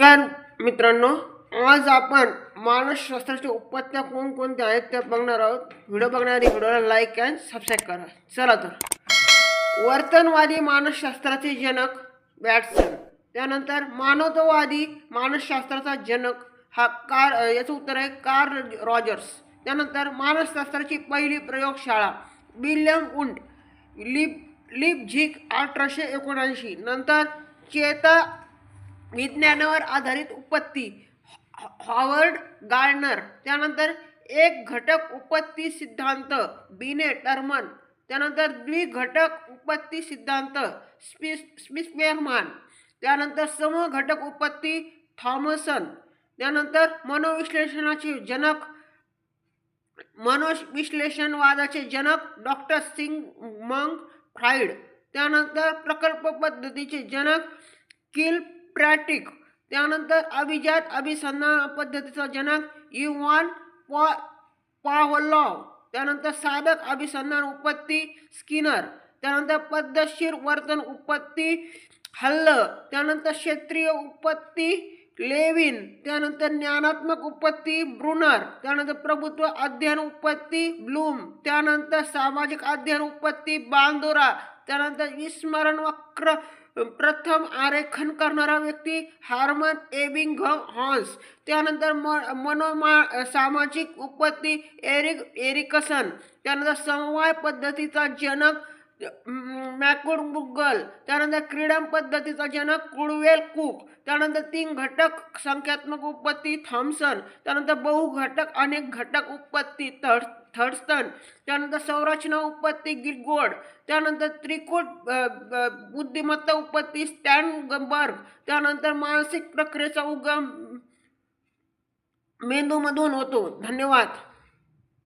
नमस्कार मित्रांनो आज आपण मानसशास्त्राच्या उपत्या कोणकोणत्या आहेत त्या बघणार आहोत. व्हिडिओ बघणारी व्हिडिओला लाईक अँड सबस्क्राईब करा. चला तर. वर्तनवादी मानसशास्त्राचे जनक वॅटसन. त्यानंतर मानवतावादी मानसशास्त्राचा जनक हा कार याचं उत्तर आहे कार रॉजर्स. त्यानंतर मानसशास्त्राची पहिली प्रयोगशाळा विल्यम उंट लिप लिपझिक अठराशे एकोणऐंशी. नंतर चेता विज्ञानावर आधारित उत्पत्ती हॉवर्ड गार्डनर त्यानंतर एक घटक उत्पत्ती सिद्धांत बिने टर्मन त्यानंतर द्विघटक उत्पत्ती सिद्धांत स्पिस स्मिस्पेहमान त्यानंतर समूह घटक उत्पत्ती थॉमसन त्यानंतर मनोविश्लेषणाचे जनक मनोविश्लेषणवादाचे जनक डॉक्टर सिंग मंग फ्राईड त्यानंतर प्रकल्प पद्धतीचे जनक किल प्रॅटिक त्यानंतर अभिजात अभिसंधान पद्धतीचा जनक इवान पॉ पावलॉव त्यानंतर साधक अभिसंधान उत्पत्ती स्किनर. त्यानंतर पद्धतशीर वर्तन उत्पत्ती हल्ल. त्यानंतर क्षेत्रीय उत्पत्ती लेविन. त्यानंतर ज्ञानात्मक उत्पत्ती ब्रुनर. त्यानंतर प्रभुत्व अध्ययन उत्पत्ती ब्लूम. त्यानंतर सामाजिक अध्ययन उत्पत्ती बांदोरा. त्यानंतर विस्मरण वक्र प्रथम आरेखन करणारा व्यक्ती हार्मन एबिंग हॉन्स. त्यानंतर म मनोमा सामाजिक उत्पत्ती एरिक एरिकसन. त्यानंतर समवाय पद्धतीचा जनक मॅकुड मुगल त्यानंतर क्रीडा पद्धतीचा जनक कुडवेल कुक. त्यानंतर तीन घटक संख्यात्मक उत्पत्ती थॉम्सन त्यानंतर बहुघटक अनेक घटक उत्पत्ती थर्ड थर्स्टन त्यानंतर संरचना उत्पत्ती गिलगोड त्यानंतर त्रिकूट बुद्धिमत्ता उत्पत्ती स्टॅनबर्ग त्यानंतर मानसिक प्रक्रियेचा उगम मेंदूमधून होतो. धन्यवाद.